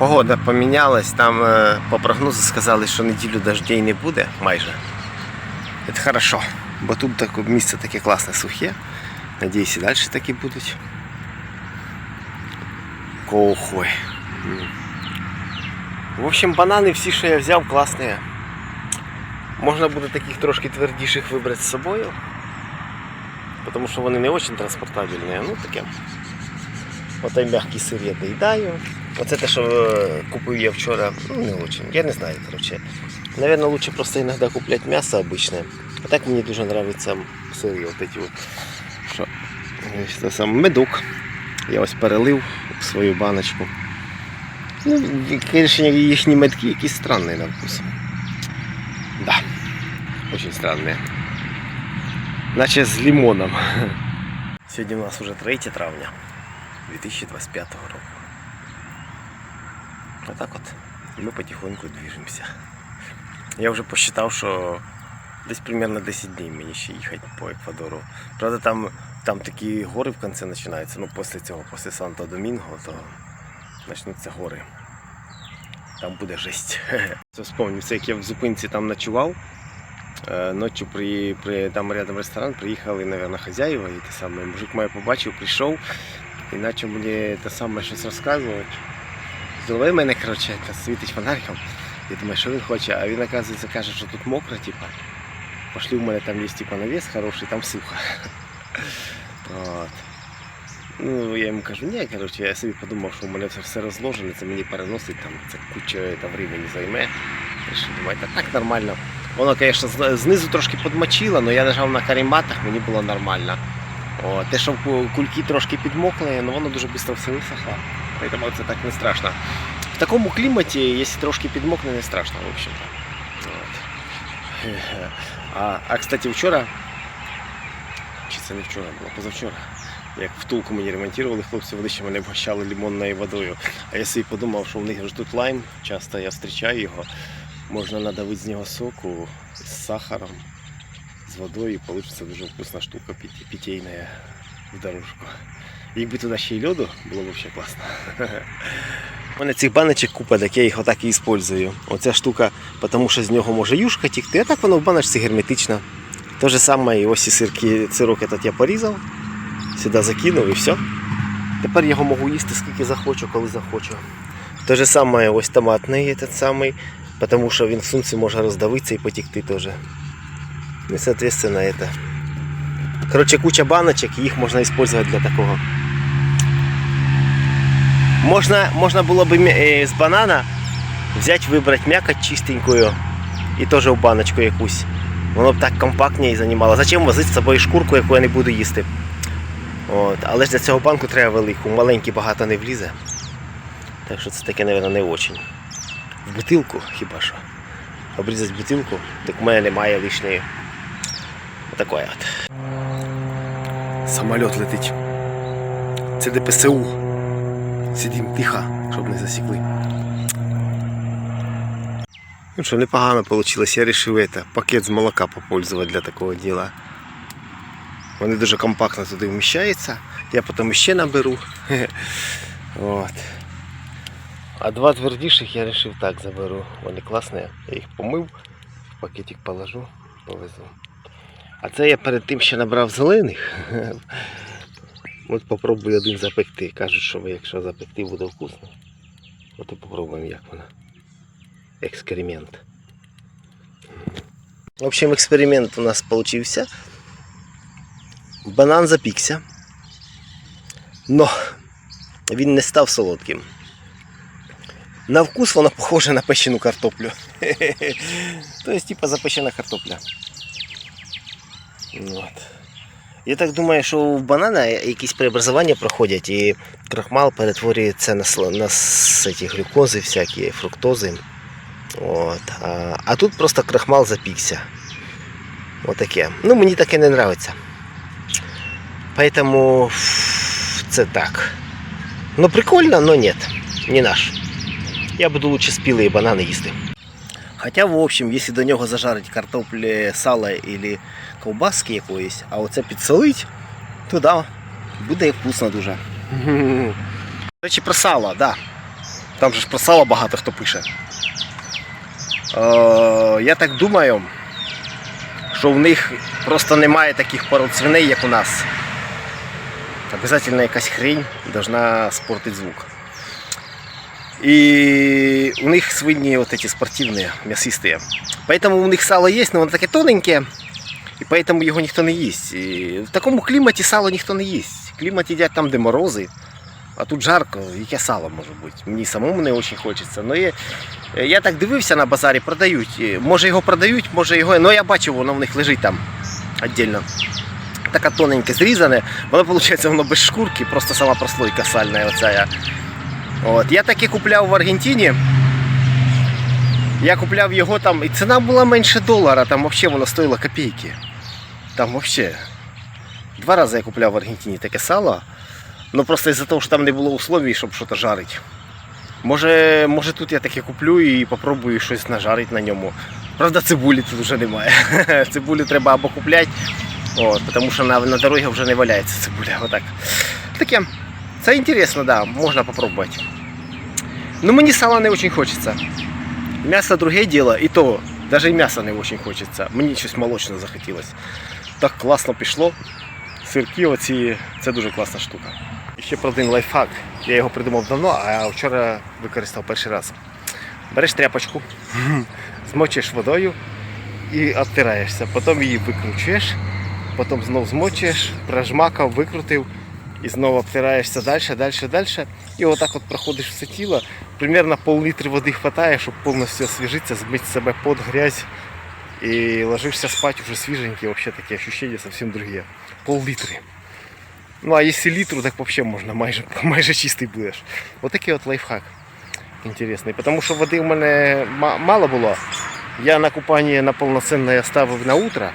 Погода помінялась, там е, по прогнозу сказали, що неділю дождей не буде майже. Це хорошо, бо тут так, місце таке класне сухе. Надіюсь, і далі такі будуть. Кохой. В общем, банани всі, що я взяв, класні. Можна буде таких трошки твердіших вибрати з собою. Тому що вони не дуже транспортабельні. Ну таке. Отой м'який сир я доїдаю. Оце те, що е, купив я вчора, ну не очень. Я не знаю, короче. Наверное, лучше просто иногда куплять мясо обычное. А так мені дуже нравятся сири, вот эти вот. Що? е, Це сам медок. Я ось перелив в свою баночку. Ну, звісно, їхні медки якісь странні на вкус. Да. Очень странные. Наче з лимоном. Сьогодні у нас уже 3 травня 2025 року. Отак от. Ми потихоньку движемося. Я вже посчитав, що десь примерно 10 днів мені ще їхати по Еквадору. Правда, там, там такі гори в кінці починаються. Ну, після цього, після Санто-Домінго, то почнуться гори. Там буде жесть. Це вспомнив, це як я в зупинці там ночував. Е, Ночі при, при, там рядом ресторан приїхали, мабуть, хазяїва, і те саме. Мужик мене побачив, прийшов і почав мені те саме щось розказувати. Зловив мене, коротше, та світить фонариком. Я думаю, що він хоче, а він, оказується, каже, що тут мокро, типа. Пошли, у мене там є типа навіс хороший, там сухо. От. Ну, я йому кажу, ні, коротше, я собі подумав, що у мене це все розложено, це мені переносить, там, це куча та времени займе. Думаю, та так нормально. Воно, звісно, знизу трошки подмочило, але я нажав на каріматах, мені було нормально. О, те, що кульки трошки підмокли, ну воно дуже швидко все висохло. Тому це так не страшно. В такому кліматі, якщо трошки підмокне, не страшно, в общем-то. А, а кстати, вчора, чи це не вчора, було позавчора, як втулку мені ремонтували, хлопці велище мене вгощали лимонною водою. А я собі подумав, що в них ж тут лайм, часто я зустрічаю його, можна надавити з нього соку з сахаром, з водою, і вийде дуже вкусна штука піт- питейна в дорожку. Якби туди ще й льоду, було б взагалі класно. У мене цих баночок купа, так я їх отак і використовую. Оця штука, тому що з нього може юшка тікти, а так воно в баночці герметично. Те же саме і ось і сирки, сирок этот я порізав, сюди закинув і все. Тепер його можу їсти скільки захочу, коли захочу. Те же саме ось томатний этот самий, тому що він в сумці може роздавитися і потікти теж. І, соответственно, это. Короче, куча баночок, і їх можна использовать для такого. Можна, можна було б м'я- е, з банана взяти, вибрати м'якоть чистенькую і теж в баночку якусь. Воно б так компактніше займало. Зачем возити з собою шкурку, яку я не буду їсти? От. Але ж для цього банку треба велику, маленький багато не влізе. Так що це таке, мабуть, не очень. В бутилку хіба що. Обрізати бутилку, так у мене немає лишньої. Отакое от. Самоліт летить. Це ДПСУ. Сидім тихо, щоб не засікли. Ну що, непогано вийшло. Я вирішив это, пакет з молока попользувати для такого діла. Вони дуже компактно туди вміщаються. Я потім ще наберу. От. А два твердіших я вирішив так заберу. Вони класні. Я їх помив, в пакетик положу, повезу. А це я перед тим ще набрав зелених. От попробую один запекти. Кажуть, що якщо запекти буде вкусно. От і попробуємо, як воно. Експеримент. В общем, експеримент у нас получився. Банан запікся. Но він не став солодким. На вкус воно похоже на печену картоплю. Тобто, типа запечена картопля. От. Я так думаю, що в банана якісь преобразування проходять і крахмал перетворюється на, на ці глюкози, всякі фруктози. От. А, а тут просто крахмал запікся. Отаке. Ну, мені таке не подобається. Поэтому це так. Ну прикольно, но нет. Не наш. Я буду лучше спілі банани їсти. Хотя, в общем, якщо до нього зажарить картоплі, сало або ковбаски якоїсь, а оце підсолить, то да, буде вкусно дуже. До речі, про сало, да. Там же ж про сало багато хто пише. Е, я так думаю, що в них просто немає таких пород свиней, як у нас. Обязательно якась хрень должна спортить звук. И у них свиньи вот эти спортивные, мясистые. Поэтому у них сало есть, но воно таке тоненьке, і поэтому його ніхто не їсть. І в такому кліматі сало ніхто не їсть. Клімат їдять там, де морози, а тут жарко, яке сало може бути. Мені самому не дуже хочеться. Но є, я так дивився на базарі, продають. І Може його продають, може його. Ну я бачив, воно в них лежить там віддільно. Така тоненьке зрізане, воно виходить воно без шкурки, просто сама прослойка сальна. Оця. От. Я таке купляв в Аргентині. Я купляв його там, і ціна була менше долара, там взагалі воно стоїло копійки. Там взагалі. Два рази я купляв в Аргентині таке сало. Ну просто із-за того, що там не було условій, щоб щось жарити. Може, може тут я таке куплю і попробую щось нажарити на ньому. Правда, цибулі тут вже немає. Цибулю треба або купляти, тому що на, на дорозі вже не валяється цибуля. Отак. Таке. Це інтересно, да, можна попробувати. Ну мені сала не дуже хочеться. М'ясо друге діло, і то навіть і м'ясо не дуже хочеться. Мені щось молочне захотілося. Так класно пішло. Сирки оці, це дуже класна штука. Ще про один лайфхак. Я його придумав давно, а вчора використав перший раз. Береш тряпочку, змочиш водою і обтираєшся. Потім її викручуєш, потім знов змочуєш, прожмакав, викрутив і знову обтираєшся далі, далі, далі. І отак от проходиш все тіло. Примерно пол-літри води вистачає, щоб повністю освіжитися, змити себе пот, грязь. І ложишся спать уже свеженький, вообще такі ощущения совсем другие. Пол-літри. Ну а якщо літру, так вообще можна майже, майже чистий будеш. Отакий от лайфхак. Інтересний. Тому що води в мене мало було. Я на купання на повноцінне ставив на утро.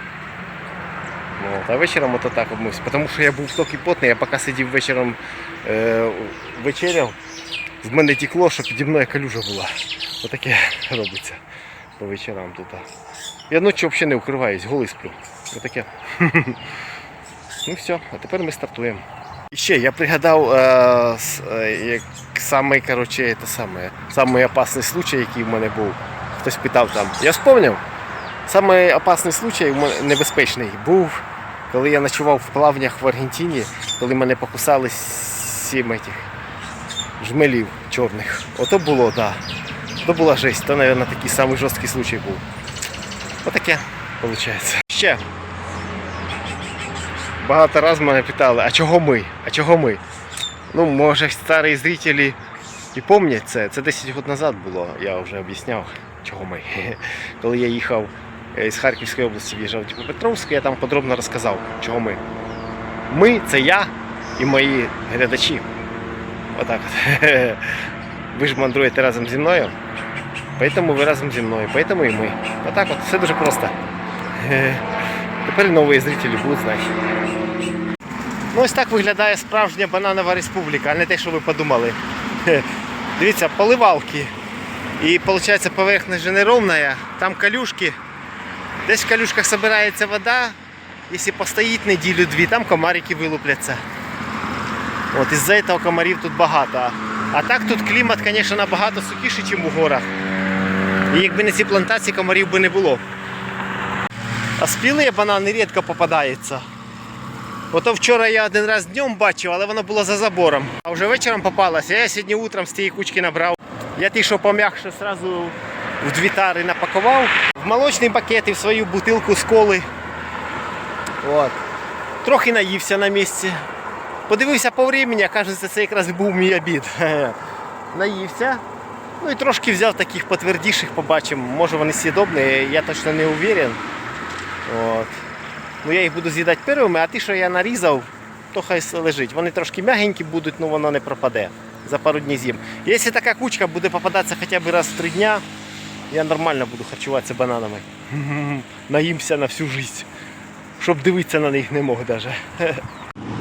От, а вечором ото так обмився. Тому що я був тільки потний, я поки сидів вечором е, вечеряв, з мене тікло, що піді мною калюжа була. Отаке робиться по вечорам тут. Я ночі взагалі не укриваюсь, голий сплю. Отаке. Ну все, а тепер ми стартуємо. І ще я пригадав е, е, самий, короче, це саме, самий опасний случай, який в мене був. Хтось питав там. Я вспомнив. Самий опасний случай, небезпечний, був, коли я ночував в плавнях в Аргентині, коли мене покусали сім этих жмелів чорних. Ото було, так. Да. То була жесть. То, мабуть, такий самий жорсткий случай був. Отаке виходить. Ще. Багато раз мене питали, а чого ми? А чого ми? Ну, може, старі зрителі і пам'ятають це. Це 10 років назад було, я вже об'ясняв, чого ми. Коли я їхав з Харківської області, в'їжджав в Дніпропетровськ, я там подробно розказав, чого ми. Ми це я і мої глядачі. Отак от. Ви ж мандруєте разом зі мною. Поэтому ви разом зі мною, поэтому і ми. Отак от, все дуже просто. Е, Тепер нові зрителі будуть знати. Ну ось так виглядає справжня бананова республіка, а не те, що ви подумали. Дивіться, поливалки. І виходить поверхность же неровная, там калюшки. Десь в калюшках збирається вода. Якщо постоїть неділю-дві, там комарики вилупляться. От із-за цього комарів тут багато. А так тут клімат, звісно, набагато сухіший, ніж у горах. І якби не ці плантації, комарів би не було. А спілі банани рідко попадаються. Ото вчора я один раз днем бачив, але воно було за забором. А вже вечором попалося. Я сьогодні утром з тієї кучки набрав. Я ті, що пом'якше, одразу в дві тари напакував. В молочний пакет і в свою бутилку з коли. От. Трохи наївся на місці. Подивився по времени, кажеться, це якраз був мій обід. Наївся. Ну і трошки взяв таких потвердіших, побачимо. Може вони съедобні, я точно не уверен. От. Ну я їх буду з'їдати первими, а ті, що я нарізав, то хай лежить. Вони трошки м'ягенькі будуть, ну воно не пропаде. За пару днів з'їм. Якщо така кучка буде попадатися хоча б раз в три дня, я нормально буду харчуватися бананами. Наїмся на всю життя. Щоб дивитися на них не мог навіть.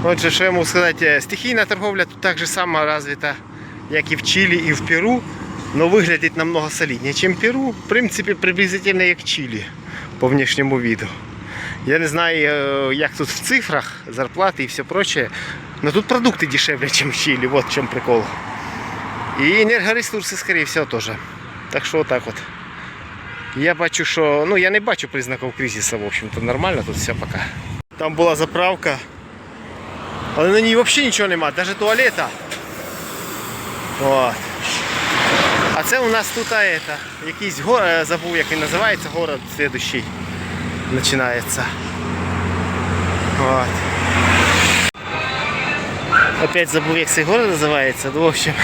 Отже, що я можу сказати, стихійна торговля тут так же само розвита, як і в Чилі, і в Перу, але виглядить намного солідніше, ніж Перу. В принципі, приблизительно як Чилі по внешньому виду. Я не знаю, е, як тут в цифрах, зарплати і все прочее. Но тут продукти дешевле, ніж в Чилі. Вот в чому прикол. І енергоресурси, скоріше всього, теж. Так що отак от. Я бачу, що. Ну я не бачу признаків кризису, в общем-то, нормально тут все пока. Там була заправка. Але на ній взагалі нічого нема, навіть туалета. От. А це у нас тут а, это, якийсь го... е, забув, як він називається, город следующий починається. От. Опять забув, як цей город називається. Ну, в общем,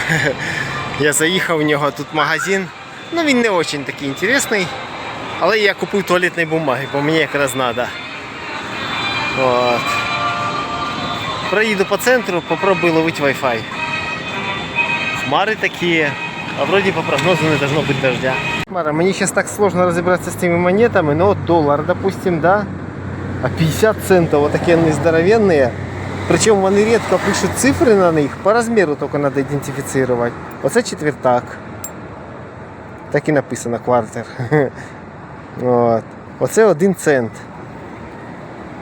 я заїхав в нього, тут магазин. Ну він не дуже такий інтересний. Але я купив туалетної бумаги, бо мені якраз треба. От. Проїду по центру, попробую ловити Wi-Fi. Хмари такі, а вроді по прогнозу не должно бути дождя. Хмара, мені зараз так сложно розібратися з цими монетами, но от доллар, допустим, да? А 50 центов, вот такие они здоровенные. Причем вони редко пишуть цифри на них, по розміру тільки треба ідентифікувати. Оце четвертак. Так і написано квартер. От. Оце один цент.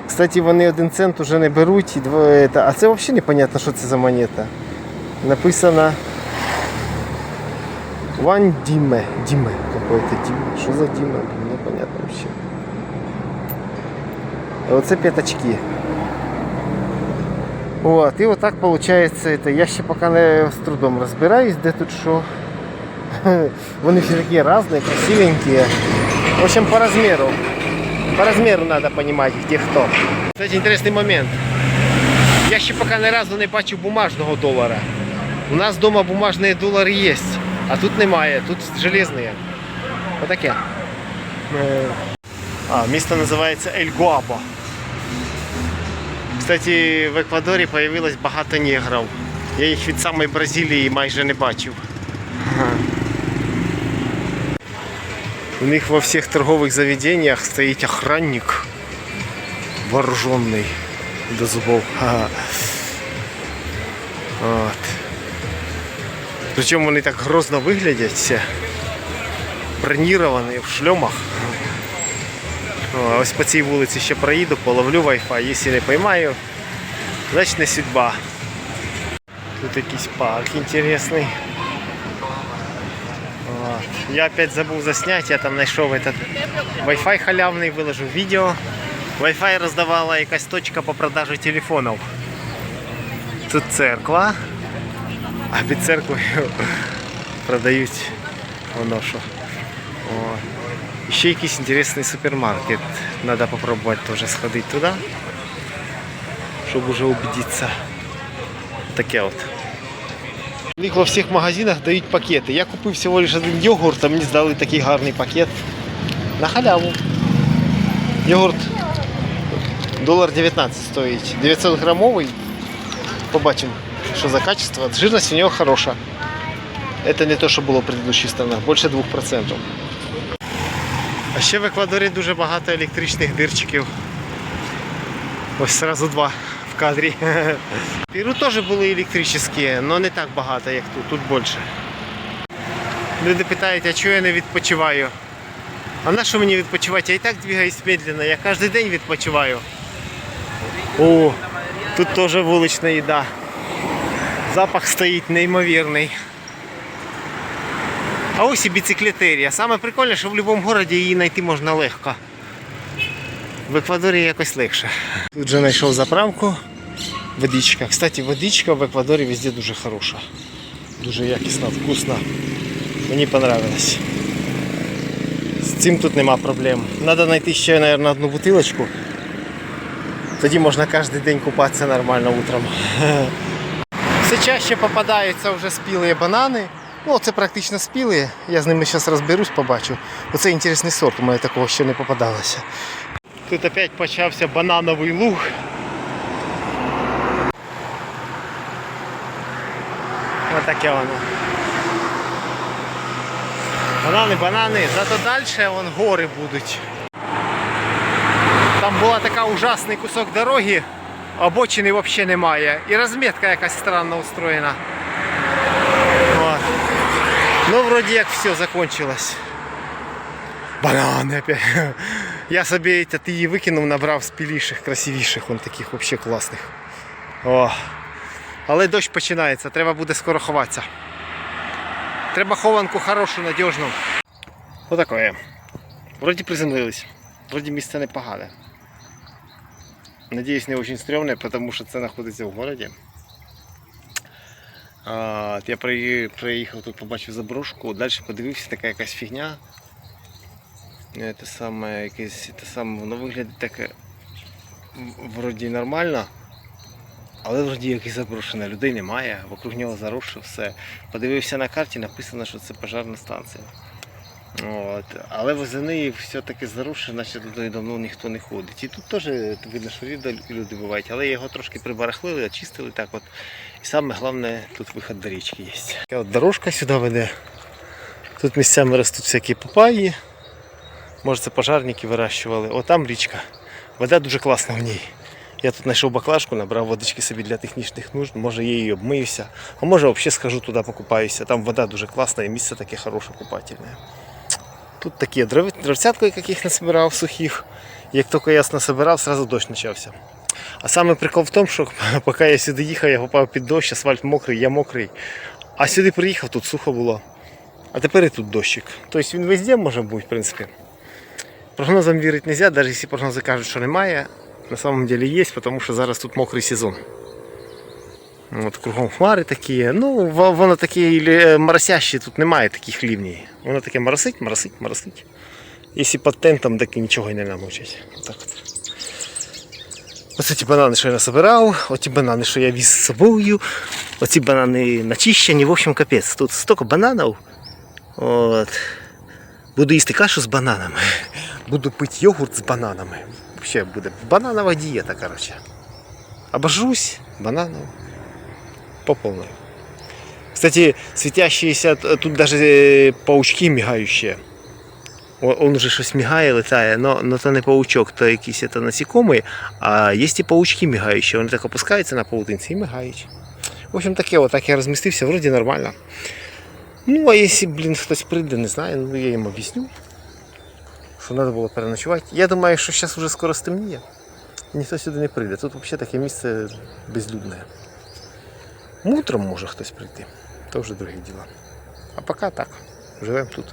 Кстати, вони один цент уже не беруть. і дво- это- А це взагалі непонятно, що це за монета. Написано One Dime. Dime. Какой-то Dime. Що за Dime? Непонятно. А Оце п'ятачки. От, і отак виходить, я ще поки не з трудом розбираюсь, де тут що. Вони всі такі різні, красивенькі. В общем, по розміру. По розміру треба розуміти, де хто. Кстати, інтересний момент. Я ще поки ні разу не бачив бумажного долара. У нас вдома бумажні долари є, а тут немає, тут железні. Отаке. Е, А, місто називається Ель Гуапо. Кстати, в Еквадорі появилось багато негрів. Я їх від самої Бразилії майже не бачив. У них во всіх торгових заведениях стоїть охранник вооруженный до зубов. Ха. От. Причому так грозно виглядять все. Броніровані в шльомах. Ось по цій вулиці ще проїду, половлю Wi-Fi. Якщо не поймаю, значить не судьба. Тут якийсь парк інтересний. Я опять забув засняти, я там знайшов этот Wi-Fi халявний, виложу відео. Wi-Fi роздавала якась точка по продажу телефонів. Тут церква, а під церквою продають воно що. О. Ще якийсь інтересний супермаркет. Надо попробувати теж сходити туди, щоб уже убедитися. Таке от. У них во всіх магазинах дають пакети. Я купив всього лише один йогурт, а мені здали такий гарний пакет. На халяву. Йогурт долар 19 стоїть. 900 грамовий. Побачимо, що за качество. Жирність у нього хороша. Это не то, що було в предыдущих странах, більше 2%. А ще в Еквадорі дуже багато електричних дирчиків. Ось сразу два в Кадрі. Перу теж були електричні, але не так багато, як тут, тут більше. Люди питають, а чого я не відпочиваю? А на що мені відпочивати? Я і так двигаюсь медленно, я кожен день відпочиваю. О, тут теж вулична їда. Запах стоїть неймовірний. А ось і біциклетерія. Саме прикольне, що в будь-якому місті її знайти можна легко. В Еквадорі якось легше. Тут же знайшов заправку. Водичка. Кстати, водичка в Еквадорі везде дуже хороша. Дуже якісна, вкусна. Мені понравилось. З цим тут нема проблем. Надо знайти ще, мабуть, одну бутилочку. Тоді можна кожен день купатися нормально утром. Все чаще попадаються вже спілі банани. Ну, це практично спілі. Я з ними зараз розберусь, побачу. Оце інтересний сорт, у мене такого ще не попадалося. Тут опять почався банановий луг. Ось таке воно. Банани, банани, зато далі вон гори будуть. Там була така ужасний кусок дороги, обочини взагалі немає. І розмітка якась странно устроєна. Вот. Ну, вроде як все закончилось. Банани опять. Я собі її викинув, набрав спіліших, красивіших, вон таких взагалі класних. О. Але дощ починається, треба буде скоро ховатися. Треба хованку хорошу, надіжну. Отакое. Вроді приземлились. Вроді місце непогане. Надіюсь, не дуже стрьомне, тому що це знаходиться в городі. Я приїхав тут, побачив заброшку, далі подивився, така якась фігня. Е, Те саме, якесь, те саме, воно виглядає таке вроді нормально, але вроді якесь заброшене. Людей немає, вокруг нього заросше все. Подивився на карті, написано, що це пожарна станція. От. Але восени все-таки зарушено, наче туди давно ніхто не ходить. І тут теж видно, що люди люди бувають, але його трошки прибарахлили, очистили так от. І саме головне, тут виход до річки є. Дорожка сюди веде. Тут місцями ростуть всякі папаї. Може це пожарники вирощували. О, там річка. Вода дуже класна в ній. Я тут знайшов баклажку, набрав водички собі для технічних нужд, може я її обмиюся, а може взагалі схожу туди покупаюся. Там вода дуже класна і місце таке хороше купательне. Тут такі дров... дровцятку, яких насобирав сухих. Як тільки я насобирав, одразу дощ почався. А саме прикол в тому, що поки я сюди їхав, я попав під дощ, асфальт мокрий, я мокрий. А сюди приїхав, тут сухо було. А тепер і тут дощик. Тобто він везде може бути, в принципі. Прогнозам вірити не можна, навіть якщо прогнози кажуть, що немає, на самом деле є, тому що зараз тут мокрий сезон. От кругом хмари такі. Ну, воно таке е, моросяще, тут немає таких лівній. Воно таке моросить, моросить, моросить. Якщо під тентом, так і нічого не намочить. Отак от. Оце ті банани, що я насобирав, оті банани, що я віз з собою, оці банани начищені, в общем, капець. Тут стільки бананів. От. Буду їсти кашу з бананами. Буду пити йогурт з бананами. Взагалі буде бананова дієта, коротше. Обожрусь бананом по полной. Кстати, светящиеся, тут даже э, паучки мигающие. Он уже щось мігає, летає, но, но то не паучок, то якісь це насікомі, а є і паучки мігаючі. Вони так опускаються на паутинці і мигають. В общем, таке, отак я розмістився, вроді нормально. Ну, а якщо, блін, хтось прийде, не знаю, ну я їм об'ясню, що треба було переночувати. Я думаю, що зараз вже скоро стемніє. Ніхто сюди не прийде. Тут взагалі таке місце безлюдне. Утром може хтось прийти. То вже друге діло. А поки так. Живемо тут.